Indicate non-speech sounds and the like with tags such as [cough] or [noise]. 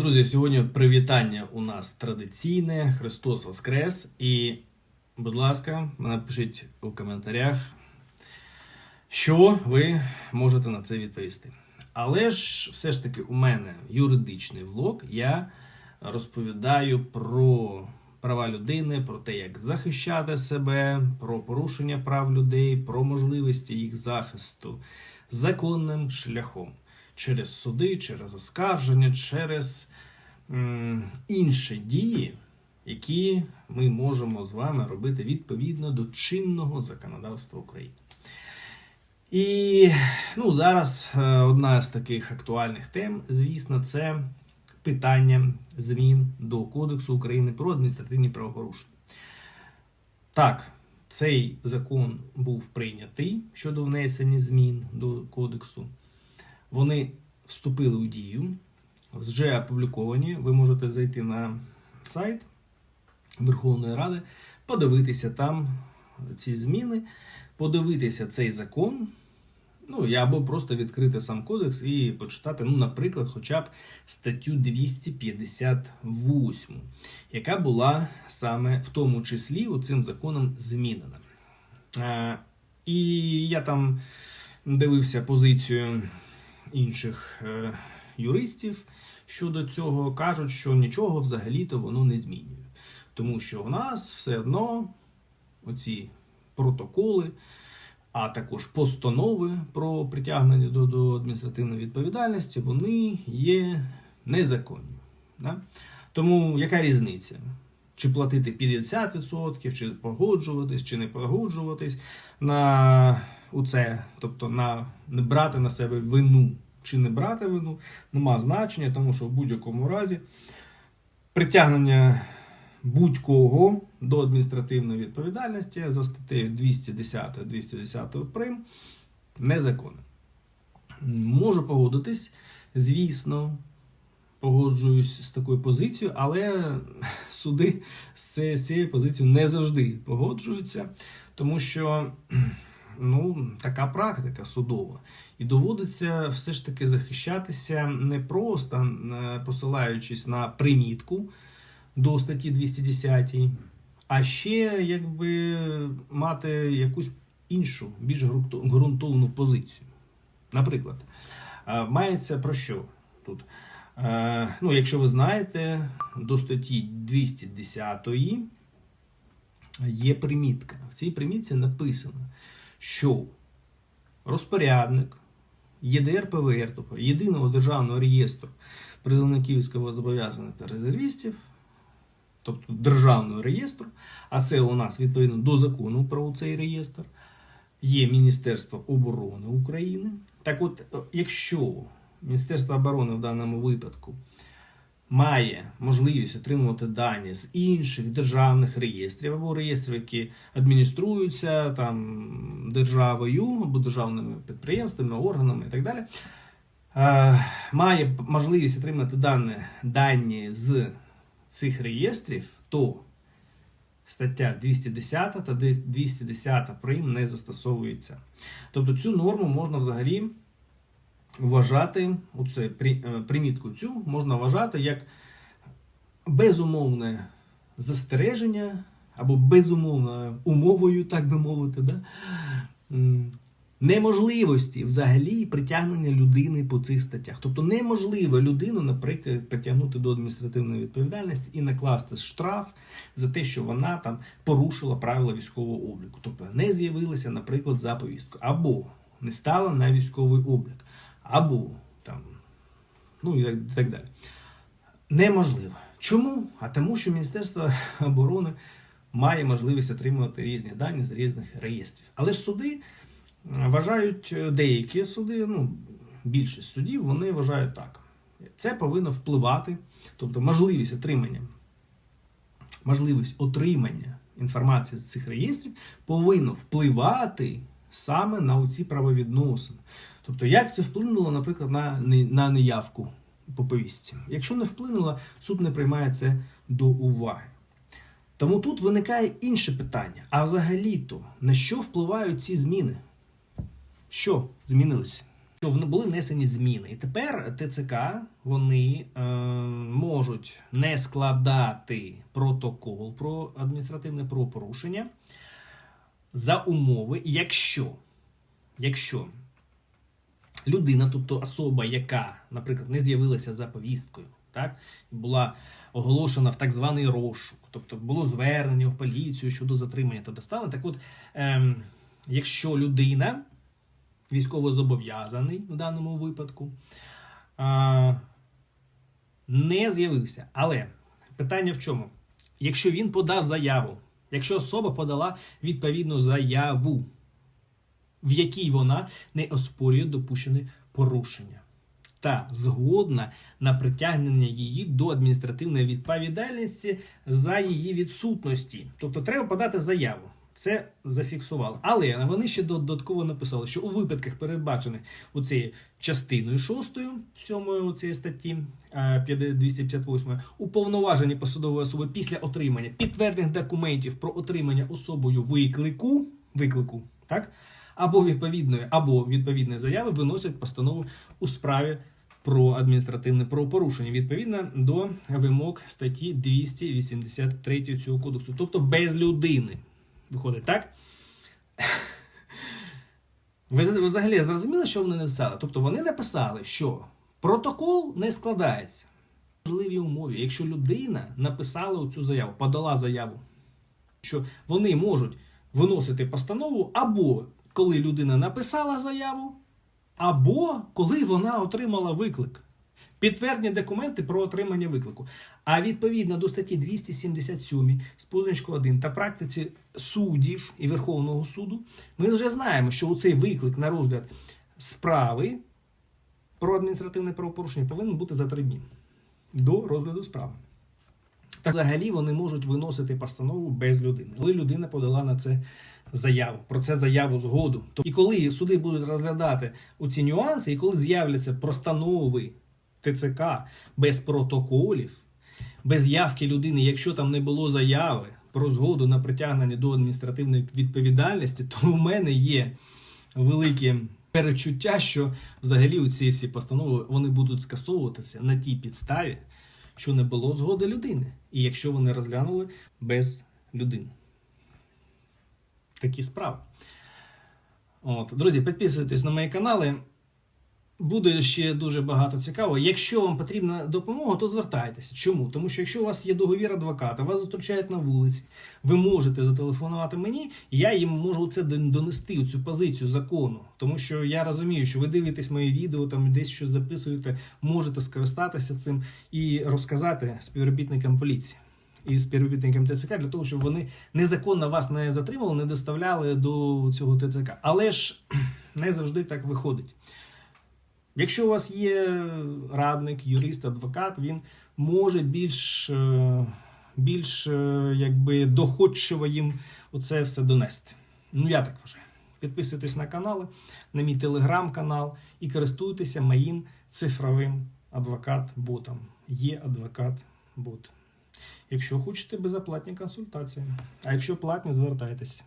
друзі, сьогодні привітання у нас традиційне. Христос Воскрес. І, будь ласка, напишіть у коментарях, що ви можете на це відповісти. Але ж все ж таки у мене юридичний влог. Я розповідаю про права людини, про те, як захищати себе, про порушення прав людей, про можливості їх захисту законним шляхом через суди, через оскарження, через м, інші дії, які ми можемо з вами робити відповідно до чинного законодавства України. І ну, зараз е, одна з таких актуальних тем, звісно, це питання змін до Кодексу України про адміністративні правопорушення. Так, цей закон був прийнятий щодо внесення змін до кодексу. Вони вступили у дію, вже опубліковані. Ви можете зайти на сайт Верховної Ради, подивитися там ці зміни, подивитися цей закон. Ну, або просто відкрити сам кодекс і почитати, ну, наприклад, хоча б статтю 258, яка була саме в тому числі цим законом змінена. Е, і я там дивився позицію інших е, юристів щодо цього, кажуть, що нічого взагалі-то воно не змінює. Тому що в нас все одно оці протоколи, а також постанови про притягнення до, до адміністративної відповідальності, вони є незаконні. Да? Тому яка різниця? Чи платити 50%, чи погоджуватись, чи не погоджуватись на у це, тобто на не брати на себе вину чи не брати вину, нема значення, тому що в будь-якому разі притягнення будь-кого до адміністративної відповідальності за статтею 210 210 прим незаконно. Можу погодитись, звісно, погоджуюсь з такою позицією, але суди з цією позицією не завжди погоджуються, тому що ну, така практика судова. І доводиться все ж таки захищатися не просто посилаючись на примітку до статті 210, а ще якби мати якусь іншу, більш ґрунтовну позицію. Наприклад, мається про що тут? Ну, Якщо ви знаєте, до статті 210 є примітка. В цій примітці написано, що розпорядник ЄДР ПВР, тобто єдиного державного реєстру призовників військовозобов'язаних та резервістів, тобто державного реєстру, а це у нас відповідно до закону про цей реєстр, є Міністерство оборони України. Так от, якщо Міністерство оборони в даному випадку має можливість отримувати дані з інших державних реєстрів або реєстрів, які адмініструються там державою або державними підприємствами, органами і так далі. Е, має можливість отримати дані, дані з цих реєстрів, то стаття 210 та 210 прим не застосовується. Тобто цю норму можна взагалі вважати, оце примітку цю можна вважати як безумовне застереження або безумовною умовою, так би мовити, да? неможливості взагалі притягнення людини по цих статтях. Тобто неможливо людину, наприклад, притягнути до адміністративної відповідальності і накласти штраф за те, що вона там порушила правила військового обліку. Тобто не з'явилася, наприклад, за повістку, або не стала на військовий облік або там, ну і так, далі. Неможливо. Чому? А тому, що Міністерство [laughs] оборони має можливість отримувати різні дані з різних реєстрів. Але ж суди вважають деякі суди, ну, більшість судів, вони вважають так. Це повинно впливати, тобто можливість отримання, можливість отримання інформації з цих реєстрів повинно впливати саме на ці правовідносини. Тобто, як це вплинуло, наприклад, на на неявку по повістці? Якщо не вплинуло, суд не приймає це до уваги. Тому тут виникає інше питання: а взагалі-то на що впливають ці зміни? Що змінилося? Що були внесені зміни, і тепер ТЦК вони е, можуть не складати протокол про адміністративне правопорушення за умови, якщо, якщо людина, тобто особа, яка, наприклад, не з'явилася за повісткою, так, була оголошена в так званий розшук, тобто було звернення в поліцію щодо затримання та доставлення. Так от, ем, якщо людина військовозобов'язаний в даному випадку, а, не з'явився. Але питання в чому? Якщо він подав заяву, якщо особа подала відповідну заяву, в якій вона не оспорює допущене порушення, та згодна на притягнення її до адміністративної відповідальності за її відсутності. Тобто треба подати заяву. Це зафіксували. Але вони ще додатково написали, що у випадках, передбачених у цією частиною 6, 7 цієї статті е, 258, уповноважені посадової особи після отримання підтверджених документів про отримання особою виклику, виклику так, або відповідної, або відповідної заяви виносять постанову у справі про адміністративне правопорушення відповідно до вимог статті 283 цього кодексу, тобто без людини. Виходить, так? Ви взагалі зрозуміли, що вони написали? Тобто вони написали, що протокол не складається. В можливій умові, якщо людина написала цю заяву, подала заяву, що вони можуть виносити постанову або коли людина написала заяву, або коли вона отримала виклик. Підтвердні документи про отримання виклику. А відповідно до статті 277 з позначку 1 та практиці суддів і Верховного суду, ми вже знаємо, що у цей виклик на розгляд справи про адміністративне правопорушення повинен бути за три дні до розгляду справи. Так, взагалі вони можуть виносити постанову без людини, коли людина подала на це заяву, про це заяву згоду. І коли суди будуть розглядати у ці нюанси, і коли з'являться простанови ТЦК без протоколів, без явки людини, якщо там не було заяви про згоду на притягнення до адміністративної відповідальності, то у мене є велике перечуття, що взагалі ці всі постанови вони будуть скасовуватися на тій підставі, що не було згоди людини, і якщо вони розглянули без людини. Такі справи. От. Друзі, підписуйтесь на мої канали. Буде ще дуже багато цікавого. Якщо вам потрібна допомога, то звертайтеся. Чому? Тому що якщо у вас є договір адвоката, вас зустрічають на вулиці, ви можете зателефонувати мені, і я їм можу це донести цю позицію закону. Тому що я розумію, що ви дивитесь мої відео, там десь щось записуєте, можете скористатися цим і розказати співробітникам поліції. І співробітникам ТЦК для того, щоб вони незаконно вас не затримали, не доставляли до цього ТЦК. Але ж не завжди так виходить. Якщо у вас є радник, юрист, адвокат, він може більш е, більш е, якби доходчиво їм оце все донести. Ну, я так вважаю. Підписуйтесь на канали, на мій телеграм-канал і користуйтеся моїм цифровим адвокат-ботом. Є адвокат-бот. Якщо хочете безоплатні консультації. А якщо платні, звертайтеся.